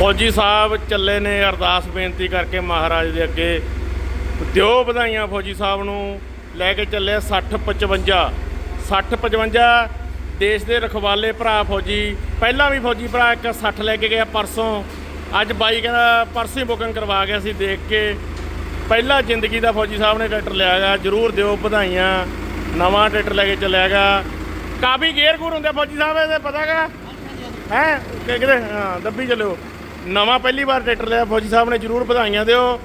ਫੌਜੀ ਸਾਹਿਬ ਚੱਲੇ ਨੇ ਅਰਦਾਸ ਬੇਨਤੀ ਕਰਕੇ ਮਹਾਰਾਜ ਦੇ ਅੱਗੇ। ਦਿਓ ਵਧਾਈਆਂ ਫੌਜੀ ਸਾਹਿਬ ਨੂੰ। ਲੈ ਕੇ ਚੱਲੇ 60 55 60 55 ਦੇਸ਼ ਦੇ ਰਖਵਾਲੇ ਭਰਾ ਫੌਜੀ। ਪਹਿਲਾਂ ਵੀ ਫੌਜੀ ਭਰਾ ਇੱਕ 60 ਲੈ ਕੇ ਗਿਆ ਪਰਸੋਂ। ਅੱਜ ਬਾਈ ਕਹਿੰਦਾ ਪਰਸੋਂ ਹੀ ਬੁਕਿੰਗ ਕਰਵਾ ਗਿਆ ਸੀ ਦੇਖ ਕੇ। ਪਹਿਲਾ ਜ਼ਿੰਦਗੀ ਦਾ ਫੌਜੀ ਸਾਹਿਬ ਨੇ ਟਰੈਕਟਰ ਲਿਆ ਗਾ ਜਰੂਰ ਦਿਓ ਵਧਾਈਆਂ। ਨਵਾਂ ਟਰੈਕਟਰ ਲੈ ਕੇ ਚੱਲਿਆ ਗਾ ਕਾਫੀ ਗੇਅਰ ਗੂਰ ਹੁੰਦੇ ਫੌਜੀ ਸਾਹਿਬ ਇਹਦੇ ਪਤਾ ਗਾ ਹੈ? ਕਿ ਹਾਂ, ਦੱਬੀ ਚੱਲਿਓ। ਨਵਾਂ ਪਹਿਲੀ ਵਾਰ ਟਰੈਕਟਰ ਲਿਆ, ਫੌਜੀ ਸਾਹਿਬ ਨੇ ਜਰੂਰ ਵਧਾਈਆਂ ਦਿਓ।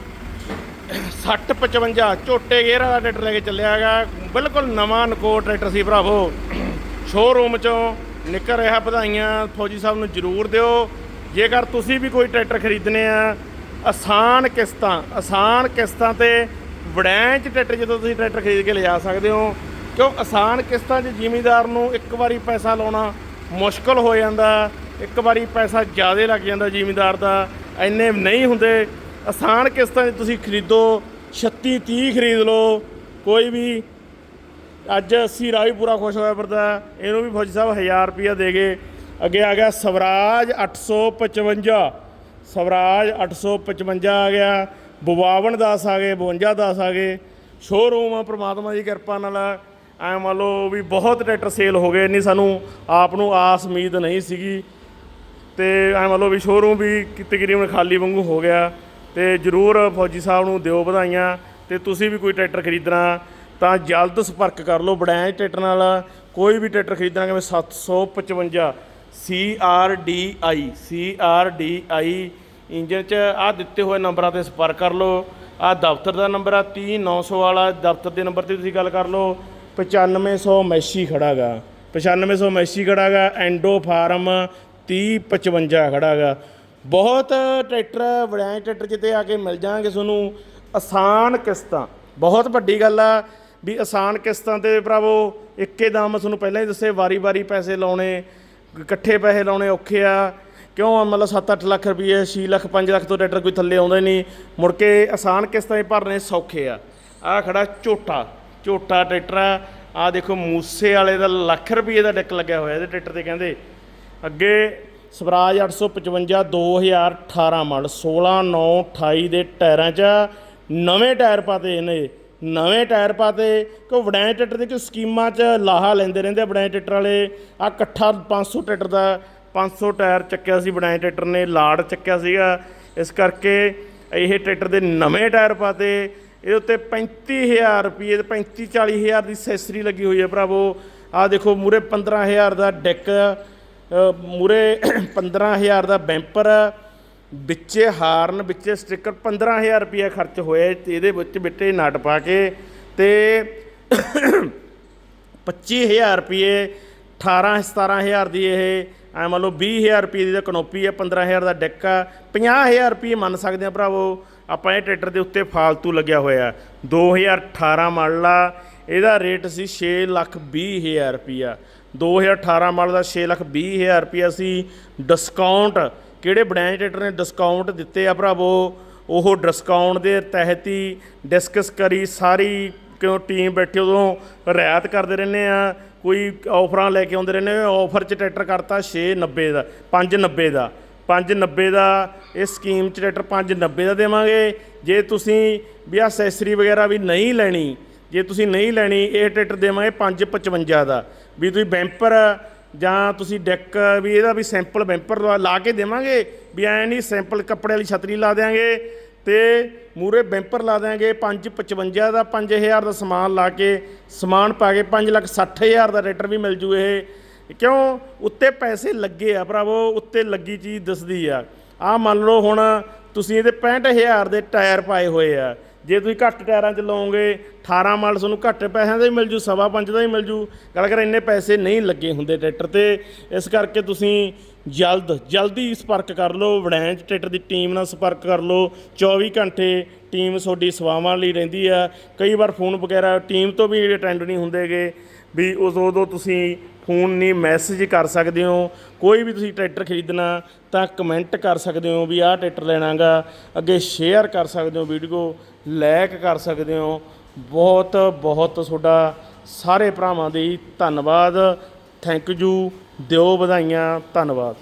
60 55 ਝੋਟੇ ਗੇਅਰ ਵਾਲਾ ਟਰੈਕਟਰ ਲੈ ਕੇ ਚੱਲਿਆ ਹੈਗਾ। ਬਿਲਕੁਲ ਨਵਾਂ ਨਕੋ ਟਰੈਕਟਰ ਸੀ ਭਰਾਵੋ। ਸ਼ੋਰੂਮ ਚੋਂ ਨਿਕਲ ਰਿਹਾ ਵਧਾਈਆਂ, ਫੌਜੀ ਸਾਹਿਬ ਨੂੰ ਜਰੂਰ ਦਿਓ। ਜੇਕਰ ਤੁਸੀਂ ਵੀ ਕੋਈ ਟਰੈਕਟਰ ਖਰੀਦਣੇ ਆ, ਆਸਾਨ ਕਿਸ਼ਤਾਂ ਆਸਾਨ ਕਿਸ਼ਤਾਂ ਤੇ ਵੜੈਂਚ ਟਰੈਕਟਰ ਜਦੋਂ ਤੁਸੀਂ ਟਰੈਕਟਰ ਖਰੀਦ ਕੇ ਲਿਜਾ ਸਕਦੇ ਹੋ, ਕਿਉਂ ਆਸਾਨ ਕਿਸ਼ਤਾਂ 'ਚ ਜ਼ਿਮੀਦਾਰ ਨੂੰ ਇੱਕ ਵਾਰੀ ਪੈਸਾ ਲਾਉਣਾ ਮੁਸ਼ਕਲ ਹੋ ਜਾਂਦਾ। ਇੱਕ ਵਾਰੀ ਪੈਸਾ ਜ਼ਿਆਦਾ ਲੱਗ ਜਾਂਦਾ ਜ਼ਿਮੀਂਦਾਰ ਦਾ, ਇੰਨੇ ਨਹੀਂ ਹੁੰਦੇ। ਆਸਾਨ ਕਿਸ਼ਤਾਂ 'ਚ ਤੁਸੀਂ ਖਰੀਦੋ 36 30 ਖਰੀਦ ਲਓ, ਕੋਈ ਵੀ ਅੱਜ ਅਸੀਂ ਰਾਹ ਪੂਰਾ ਖੁਸ਼ ਹੋਇਆ ਫਿਰਦਾ, ਇਹਨੂੰ ਵੀ ਫੌਜੀ ਸਾਹਿਬ 1000 ਰੁਪਿਆ ਦੇ ਗਏ। ਅੱਗੇ ਆ ਗਿਆ ਸਵਰਾਜ 855 ਸਵਰਾਜ 855 ਆ ਗਿਆ 52 10 ਆ ਗਏ 52 10 ਆ ਗਏ। ਸ਼ੋਰੂਮ ਆ, ਪ੍ਰਮਾਤਮਾ ਦੀ ਕਿਰਪਾ ਨਾਲ ਐ ਮੰਨ ਲਓ ਵੀ ਬਹੁਤ ਟਰੈਕਟਰ ਸੇਲ ਹੋ ਗਏ, ਇੰਨੀ ਸਾਨੂੰ ਆਪ ਨੂੰ ਆਸ ਉਮੀਦ ਨਹੀਂ ਸੀਗੀ। ਤੇ ਐ ਮੰਨ ਲਓ ਵੀ ਸ਼ੋਰੂਮ ਵੀ ਕਿ ਤਕਰੀਬਨ ਖਾਲੀ ਵਾਂਗੂ ਹੋ ਗਿਆ ਤੇ ਜਰੂਰ ਫੌਜੀ ਸਾਹਿਬ ਨੂੰ ਦਿਓ ਵਧਾਈਆਂ ਤੇ ਤੁਸੀਂ ਵੀ ਕੋਈ ਟਰੈਕਟਰ ਖਰੀਦਣਾ ਤਾਂ ਜਲਦ ਸੰਪਰਕ ਕਰ ਲਓ ਬੜੈਂ ਟਰੈਕਟਰ ਨਾਲ। ਕੋਈ ਵੀ ਟਰੈਕਟਰ ਖਰੀਦਣਾ ਕਿਵੇਂ 755 CRDI CRDI ਇੰਜਨ ਚ ਆ ਦਿੱਤੇ ਹੋਏ ਨੰਬਰਾਂ ਤੇ ਸੰਪਰਕ ਕਰ ਲਓ। ਆ ਦਫ਼ਤਰ ਦਾ ਨੰਬਰ ਆ 30900 ਵਾਲਾ ਦਫ਼ਤਰ ਦੇ ਨੰਬਰ ਤੇ ਤੁਸੀਂ ਗੱਲ ਕਰ ਲਓ। 9500 ਮੈਸ਼ੀ ਖੜਾਗਾ 9500 ਮੈਸ਼ੀ ਖੜਾਗਾ ਐਂਡੋ ਫਾਰਮ 3055 ਖੜਾਗਾ ਬਹੁਤ ਟਰੈਕਟਰ ਵੜਿਆਂ ਟਰੈਕਟਰ ਜਿੱਤੇ ਆ ਕੇ ਮਿਲ ਜਾਣਗੇ ਤੁਹਾਨੂੰ। ਆਸਾਨ ਕਿਸ਼ਤਾਂ। ਬਹੁਤ ਵੱਡੀ ਗੱਲ ਆ ਵੀ ਆਸਾਨ ਕਿਸ਼ਤਾਂ ਤੇ ਭਰਾਵੋ, ਇੱਕੇ ਦਮ ਤੁਹਾਨੂੰ ਪਹਿਲਾਂ ਹੀ ਦੱਸੇ, ਵਾਰੀ-ਵਾਰੀ ਪੈਸੇ ਲਾਉਣੇ, ਇਕੱਠੇ ਪੈਸੇ ਲਾਉਣੇ ਔਖੇ ਆ। ਕਿਉਂ ਮਤਲਬ 7-8 ਲੱਖ ਰੁਪਏ 6 ਲੱਖ 5 ਲੱਖ ਤੋਂ ਟਰੈਕਟਰ ਕੋਈ ਥੱਲੇ ਆਉਂਦਾ ਹੀ ਨਹੀਂ। ਮੁੜ ਕੇ ਆਸਾਨ ਕਿਸ਼ਤਾਂ 'ਚ ਭਰਨੇ ਸੌਖੇ ਆ। ਆ ਖੜਾ ਝੋਟਾ ਝੋਟਾ ਟਰੈਕਟਰ ਆ। ਆ ਦੇਖੋ, ਮੂਸੇ ਵਾਲੇ ਦਾ ਲੱਖ ਰੁਪਏ ਦਾ ਡੈਕ ਲੱਗਿਆ ਹੋਇਆ ਇਹਦੇ ਟਰੈਕਟਰ ਤੇ, ਕਹਿੰਦੇ। ਅੱਗੇ ਸਵਰਾਜ 855 2018 ਮਾਡਲ 16 9 28 ਦੇ ਟਾਇਰਾਂ 'ਚ ਨਵੇਂ ਟਾਇਰ ਪਾਤੇ ਇਹਨੇ ਨਵੇਂ ਟਾਇਰ ਪਾਤੇ ਕੋ ਵੜੈਂ ਟਰੈਕਟਰ ਦੇ ਕਿ ਸਕੀਮਾਂ 'ਚ ਲਾਹਾ ਲੈਂਦੇ ਰਹਿੰਦੇ ਆ ਵੜੈਂ ਟਰੈਕਟਰ ਵਾਲੇ? ਆ ਇਕੱਠਾ 500 ਟਰੈਕਟਰ ਦਾ 500 ਟਾਇਰ ਚੱਕਿਆ ਸੀ ਵੜੈਂ ਟਰੈਕਟਰ ਨੇ, ਲਾੜ ਚੱਕਿਆ ਸੀਗਾ। ਇਸ ਕਰਕੇ ਇਹ ਟਰੈਕਟਰ ਦੇ ਨਵੇਂ ਟਾਇਰ ਪਾਤੇ। ਇਹਦੇ ਉੱਤੇ 35000 ਰੁਪਏ ਤੇ 35 40000 ਦੀ ਸੈਸਰੀ ਲੱਗੀ ਹੋਈ ਹੈ ਭਰਾਵੋ। ਆ ਦੇਖੋ ਮੂਰੇ 15000 ਦਾ ਡੈਕ ਮੂਰੇ 15000 ਦਾ ਬੈਂਪਰ, ਵਿੱਚ ਹਾਰਨ, ਵਿੱਚੇ ਸਟicker 15000 ਰੁਪਏ ਖਰਚ ਹੋਇਆ। ਤੇ ਇਹਦੇ ਵਿੱਚ ਬਿੱਟੇ ਨਟ ਪਾ ਕੇ ਤੇ 25000 ਰੁਪਏ 18 17000 ਦੀ ਇਹ, ਐ ਮੰਨ ਲਓ 20000 ਰੁਪਏ ਦੀ ਤਾਂ ਕਨੋਪੀ ਹੈ 15000 ਦਾ ਡੈਕ ਆ। 50000 ਰੁਪਏ ਮੰਨ ਸਕਦੇ ਆ ਭਰਾਵੋ। ਆਪਾਂ ਇਹ ਟਰੈਕਟਰ ਦੇ ਉੱਤੇ ਫਾਲਤੂ ਲੱਗਿਆ ਹੋਇਆ। 2018 ਮਾਡਲ ਆ ਇਹਦਾ ਰੇਟ ਸੀ 6 ਲੱਖ 20000 ਰੁਪਿਆ 2018 ਮਾਡਲ ਦਾ 6 ਲੱਖ 20000 ਰੁਪਿਆ ਸੀ। ਡਿਸਕਾਊਂਟ ਕਿਹੜੇ ਬ੍ਰਾਂਡ ਟਰੈਕਟਰ ਨੇ? ਡਿਸਕਾਊਂਟ ਦਿੱਤੇ ਆ ਭਰਾਵੋ। ਉਹ ਡਿਸਕਾਊਂਟ ਦੇ ਤਹਿਤ ਹੀ ਡਿਸਕਸ ਕਰੀ, ਸਾਰੀ ਕਿਉਂ ਟੀਮ ਬੈਠੀ ਉਦੋਂ ਰਿਆਇਤ ਕਰਦੇ ਰਹਿੰਦੇ ਆ। ਕੋਈ ਆਫਰਾਂ ਲੈ ਕੇ ਆਉਂਦੇ ਰਹਿੰਦੇ ਆਫਰ 'ਚ ਟਰੈਕਟਰ ਕਰਤਾ 690 ਦਾ 590 ਦਾ। 590 ਦਾ ਇਹ ਸਕੀਮ 'ਚ ਟਰੈਕਟਰ 590 ਦਾ ਦੇਵਾਂਗੇ। ਜੇ ਤੁਸੀਂ ਵੀ ਐਕਸੈਸਰੀ ਵਗੈਰਾ ਵੀ ਨਹੀਂ ਲੈਣੀ ਜੇ ਤੁਸੀਂ ਨਹੀਂ ਲੈਣੀ, ਇਹ ਟਰੈਕਟਰ ਦੇਵਾਂਗੇ 555 ਦਾ। ਵੀ ਤੁਸੀਂ ਬੈਂਪਰ ਜਾਂ ਤੁਸੀਂ ਡੈਕ, ਵੀ ਇਹਦਾ ਵੀ ਸੈਂਪਲ ਬੈਂਪਰ ਲਾ ਕੇ ਦੇਵਾਂਗੇ। ਵੀ ਐ ਨਹੀਂ ਸੈਂਪਲ ਕੱਪੜੇ ਵਾਲੀ ਛਤਰੀ ਲਾ ਦੇਾਂਗੇ ਤੇ ਮੂਰੇ ਬੈਂਪਰ ਲਾ ਦੇਾਂਗੇ 555 ਦਾ 5000 ਦਾ ਸਮਾਨ ਲਾ ਕੇ ਸਮਾਨ ਪਾ ਕੇ 5 ਲੱਖ 60000 ਦਾ ਰੇਟਰ ਵੀ ਮਿਲ ਜੂ ਇਹ। ਕਿਉਂ? ਉੱਤੇ ਪੈਸੇ ਲੱਗੇ ਆ ਭਰਾਵੋ, ਉੱਤੇ ਲੱਗੀ ਚੀਜ਼ ਦਿਸਦੀ ਆ। ਆ ਮੰਨ ਲਓ ਹੁਣ ਤੁਸੀਂ ਇਹਦੇ 65000 ਦੇ ਟਾਇਰ ਪਾਏ ਹੋਏ ਆ। ਜੇ ਤੁਸੀਂ ਘੱਟ ਟਾਇਰਾਂ 'ਚ ਲਓਗੇ 18 ਮਾਡਲ ਤੁਹਾਨੂੰ ਘੱਟ ਪੈਸਿਆਂ ਦਾ ਹੀ ਮਿਲ ਜੂ, ਸਵਾ ਪੰਜ ਦਾ ਹੀ ਮਿਲ ਜੂ। ਗੱਲ ਕਰ, ਇੰਨੇ ਪੈਸੇ ਨਹੀਂ ਲੱਗੇ ਹੁੰਦੇ ਟਰੈਕਟਰ ਤੇ। ਇਸ ਕਰਕੇ ਤੁਸੀਂ ਜਲਦ, ਜਲਦੀ ਸੰਪਰਕ ਕਰ ਲਓ ਵੜੈਂਚ ਟਰੈਕਟਰ ਦੀ ਟੀਮ ਨਾਲ ਸੰਪਰਕ ਕਰ ਲਓ। 24 ਘੰਟੇ ਟੀਮ ਤੁਹਾਡੀ ਸੇਵਾਵਾਂ ਲਈ ਰਹਿੰਦੀ ਆ। ਕਈ ਵਾਰ ਫੋਨ ਵਗੈਰਾ, ਟੀਮ ਤੋਂ ਵੀ ਅਟੈਂਡ ਨਹੀਂ ਹੁੰਦੇਗੇ ਵੀ ਉਸ ਉਦੋਂ ਤੁਸੀਂ ਫੋਨ ਨਹੀਂ ਮੈਸੇਜ ਕਰ ਸਕਦੇ ਹੋ, ਕੋਈ ਵੀ ਤੁਸੀਂ ਟਰੈਕਟਰ ਖਰੀਦਣਾ ਤਾਂ ਕਮੈਂਟ ਕਰ ਸਕਦੇ ਹੋ ਵੀ ਆਹ ਟਰੈਕਟਰ ਲੈਣਾਗਾ। ਅੱਗੇ ਸ਼ੇਅਰ ਕਰ ਸਕਦੇ ਹੋ ਵੀਡੀਓ ਲਾਈਕ ਕਰ ਸਕਦੇ ਹੋ। ਬਹੁਤ ਬਹੁਤ ਤੁਹਾਡਾ ਸਾਰੇ ਭਰਾਵਾਂ ਦੀ ਧੰਨਵਾਦ। ਥੈਂਕ ਯੂ ਦਿਓ ਵਧਾਈਆਂ, ਧੰਨਵਾਦ।